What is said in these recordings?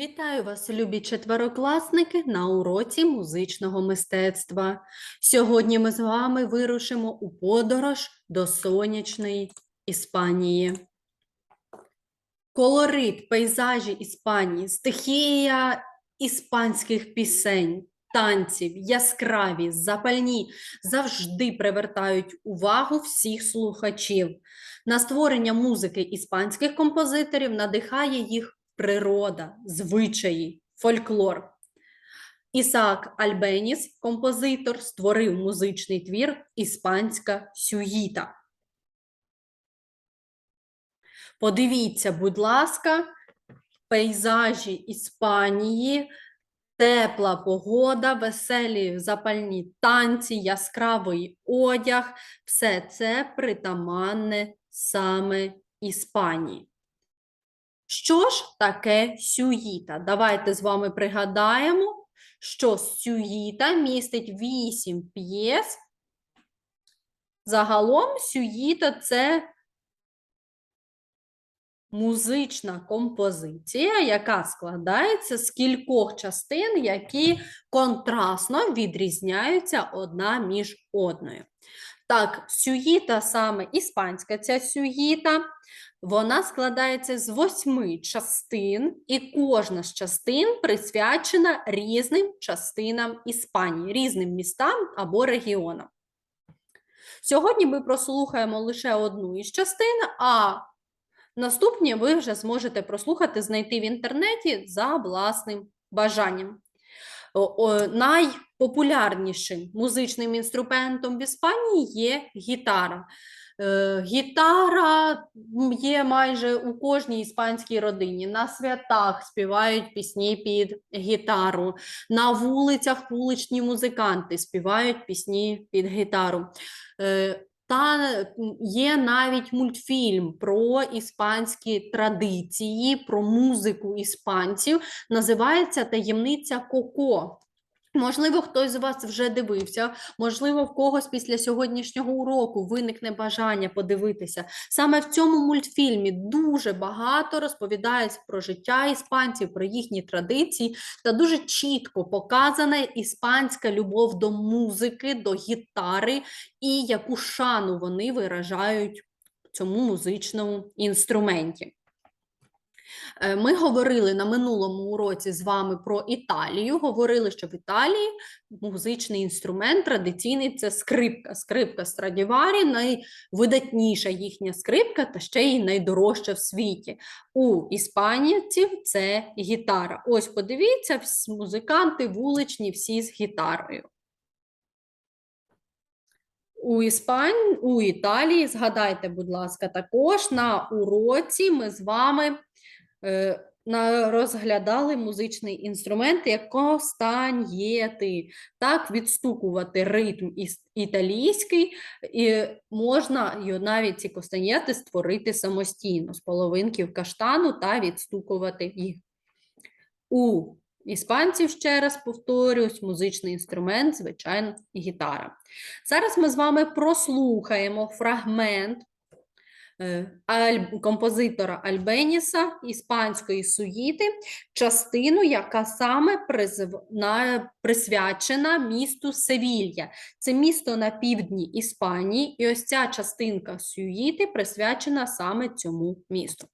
Вітаю вас, любі четверокласники, на уроці музичного мистецтва. Сьогодні ми з вами вирушимо у подорож до сонячної Іспанії. Колорит, пейзажі Іспанії, стихія іспанських пісень, танців, яскраві, запальні завжди привертають увагу всіх слухачів. На створення музики іспанських композиторів надихає їх природа, звичаї, фольклор. Ісаак Альбеніс, композитор, створив музичний твір Іспанська сюїта. Подивіться, будь ласка, пейзажі Іспанії, тепла погода, веселі запальні танці, яскравий одяг все це притаманне саме Іспанії. Що ж таке сюїта? Давайте з вами пригадаємо, що сюїта містить 8 п'єс. Загалом сюїта це музична композиція, яка складається з кількох частин, які контрастно відрізняються одна між одною. Так, сюїта саме іспанська ця сюїта, вона складається з восьми частин, і кожна з частин присвячена різним частинам Іспанії, різним містам або регіонам. Сьогодні ми прослухаємо лише одну із частин, а наступні ви вже зможете прослухати, знайти в інтернеті за власним бажанням. Найпопулярнішим музичним інструментом в Іспанії є гітара. Е, гітара є майже у кожній іспанській родині. На святах співають пісні під гітару. На вулицях вуличні музиканти співають пісні під гітару. Е, та є навіть мультфільм про іспанські традиції, про музику іспанців. Називається Таємниця Коко. Можливо, хтось з вас вже дивився, можливо, в когось після сьогоднішнього уроку виникне бажання подивитися. Саме в цьому мультфільмі дуже багато розповідають про життя іспанців, про їхні традиції, та дуже чітко показана іспанська любов до музики, до гітари і яку шану вони виражають цьому музичному інструменті. Е, Ми говорили на минулому уроці з вами про Італію. Говорили, що в Італії музичний інструмент традиційний це скрипка. Скрипка Страдіварі, найвидатніша їхня скрипка, та ще й найдорожча в світі. У іспанців це гітара. Ось подивіться, музиканти вуличні, всі з гітарою. У Іспан... у Італії, згадайте, будь ласка, також на уроці ми з вами розглядали музичний інструмент як костаньєти. Так, відстукувати ритм італійський, і можна навіть ці костаньєти створити самостійно з половинків каштану та відстукувати їх. У іспанців, ще раз повторюсь, музичний інструмент, звичайно, гітара. Зараз ми з вами прослухаємо фрагмент е, композитора Альбеніса іспанської суїти, частину, яка саме присвячена місту Севілья. Це місто на півдні Іспанії, і ось ця частинка суїти присвячена саме цьому місту.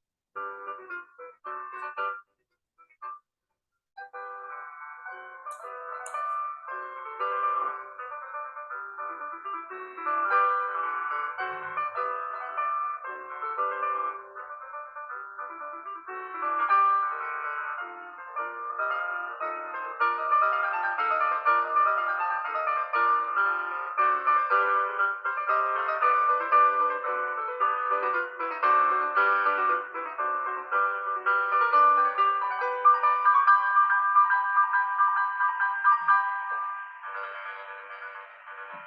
Thank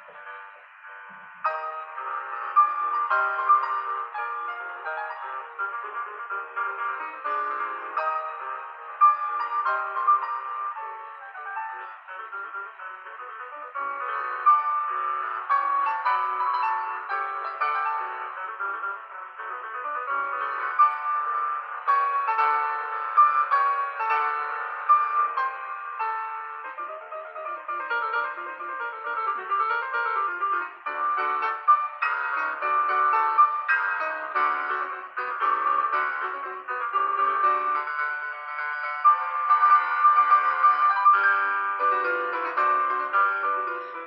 you.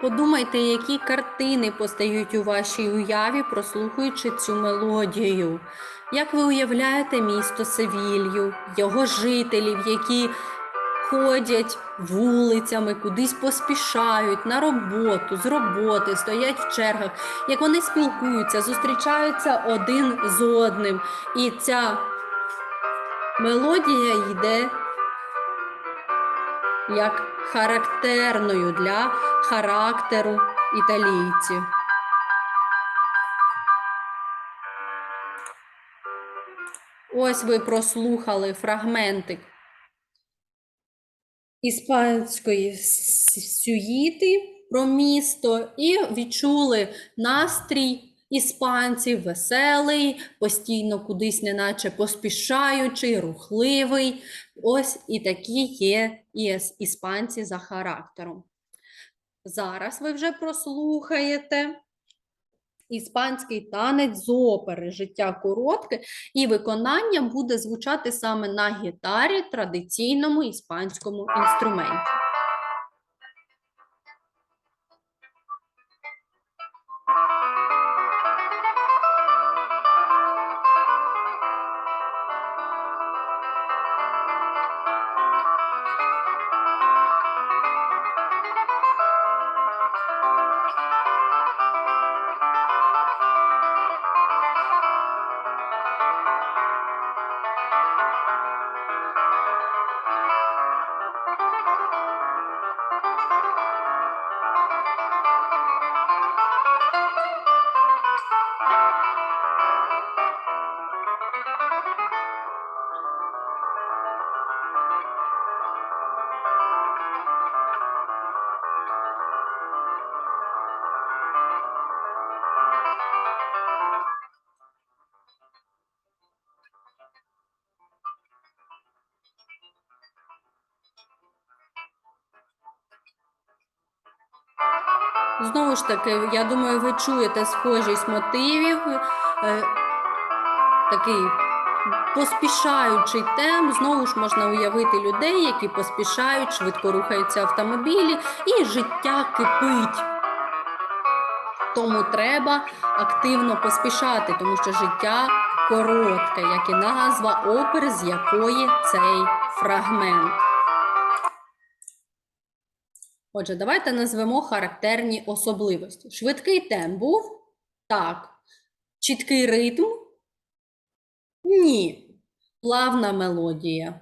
Подумайте, які картини постають у вашій уяві, прослухаючи цю мелодію. Як ви уявляєте місто Севілью, його жителів, які ходять вулицями, кудись поспішають на роботу, з роботи, стоять в чергах, як вони спілкуються, зустрічаються один з одним. І ця мелодія йде як характерною для характеру італійців. Ось ви прослухали фрагментик іспанської сюїти про місто і відчули настрій іспанців веселий, постійно кудись неначе поспішаючий, рухливий. Ось і такі є іспанці за характером. Зараз ви вже прослухаєте іспанський танець з опери Життя коротке, і виконання буде звучати саме на гітарі, традиційному іспанському інструменті. Знову ж таки, я думаю, ви чуєте схожість мотивів, е, такий поспішаючий темп. Знову ж можна уявити людей, які поспішають, швидко рухаються автомобілі, і життя кипить. Тому треба активно поспішати, тому що життя коротке, як і назва опери, з якої цей фрагмент. Отже, давайте назвемо характерні особливості. Швидкий темп був? Так. Чіткий ритм? Ні. Плавна мелодія.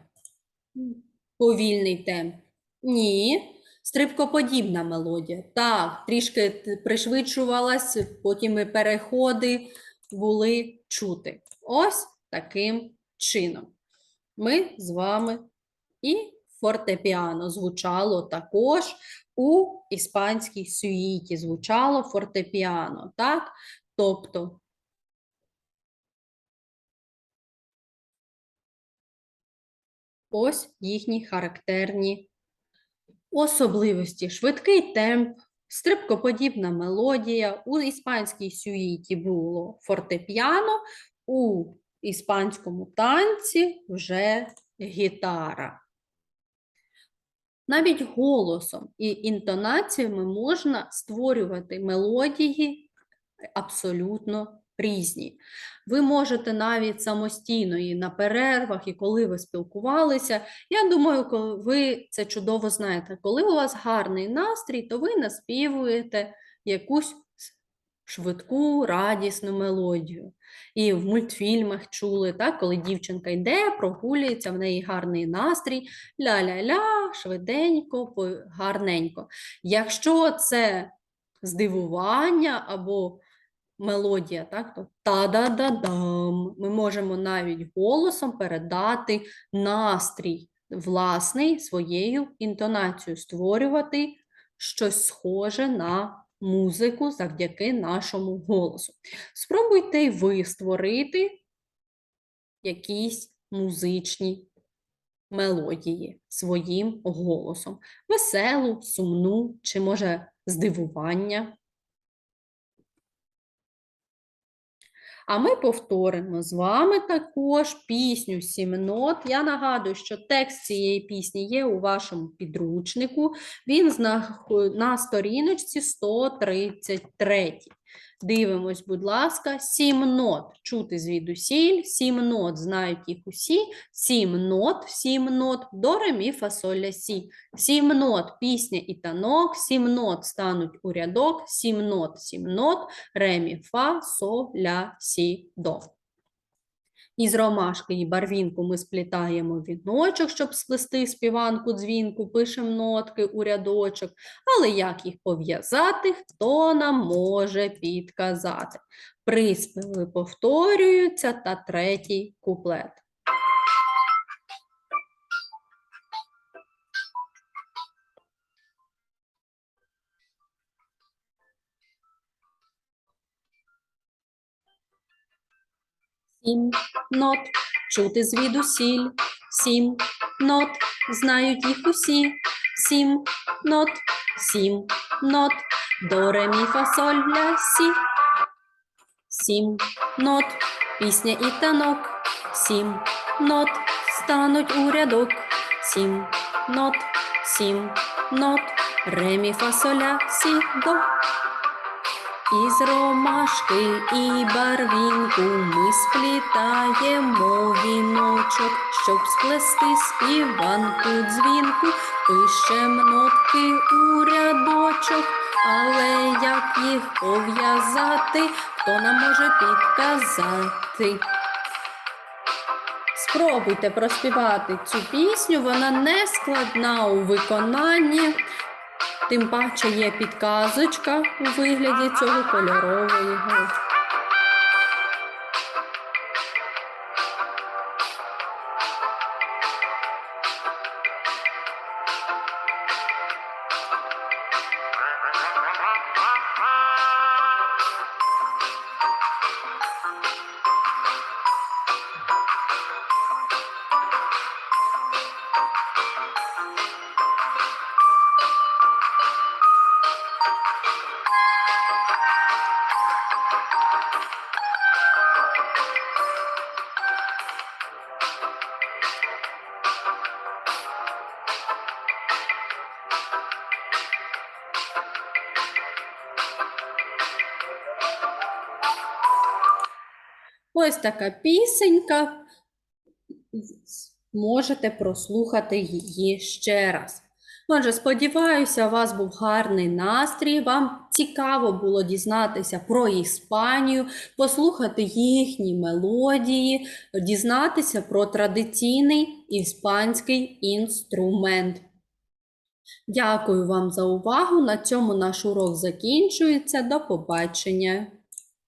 Повільний темп? Ні. Стрибкоподібна мелодія. Так, трішки пришвидшувалась, потім і переходи були чути. Ось таким чином. Ми з вами і фортепіано звучало також у іспанській сюїті. Звучало фортепіано, так? Тобто ось їхні характерні особливості. Швидкий темп, стрибкоподібна мелодія. У іспанській сюїті було фортепіано, у іспанському танці вже гітара. Навіть голосом і інтонаціями можна створювати мелодії абсолютно різні. Ви можете навіть самостійно і на перервах, і коли ви спілкувалися. Я думаю, ви це чудово знаєте. Коли у вас гарний настрій, то ви наспівуєте якусь швидку, радісну мелодію. І в мультфільмах чули, так, коли дівчинка йде, прогулюється, в неї гарний настрій, ля-ля-ля, швиденько, гарненько. Якщо це здивування або мелодія, так, то та-да-да-дам. Ми можемо навіть голосом передати настрій власний своєю інтонацією, створювати щось схоже на музику завдяки нашому голосу. Спробуйте й ви створити якісь музичні мелодії своїм голосом. Веселу, сумну, чи може здивування. А ми повторимо з вами також пісню «Сім нот». Я нагадую, що текст цієї пісні є у вашому підручнику. Він на сторіночці 133. Дивимось, будь ласка, сім нот. Чути звідусіль, сім нот, знають їх усі, сім нот, сім нот, до, ремі, фа, соль, сі. Сім нот, пісня і танок, сім нот стануть у рядок, сім нот, сім нот, ремі, фа, со, ля, сі, до. Із ромашки і барвінку ми сплітаємо віночок, щоб сплести співанку дзвінку, пишемо нотки у рядочок. Але як їх пов'язати, хто нам може підказати? Приспіви повторюються та третій куплет. Сім нот, чути звідусіль, сім нот, знають їх усі, сім нот, сім нот, до ре мі фа соль ля сі. Сім нот, пісня і танок, сім нот, стануть у рядок, сім нот, сім нот, ре мі сі до. Із ромашки і барвінку ми сплітаємо віночок, щоб сплести співанку дзвінку, пишем нотки у рядочок, але як їх пов'язати, хто нам може підказати? Спробуйте проспівати цю пісню, вона не складна у виконанні. Тим паче є підказочка у вигляді цього кольорової Ось така пісенька. Можете прослухати її ще раз. Отже, сподіваюся, у вас був гарний настрій. Вам цікаво було дізнатися про Іспанію, послухати їхні мелодії, дізнатися про традиційний іспанський інструмент. Дякую вам за увагу. На цьому наш урок закінчується. До побачення.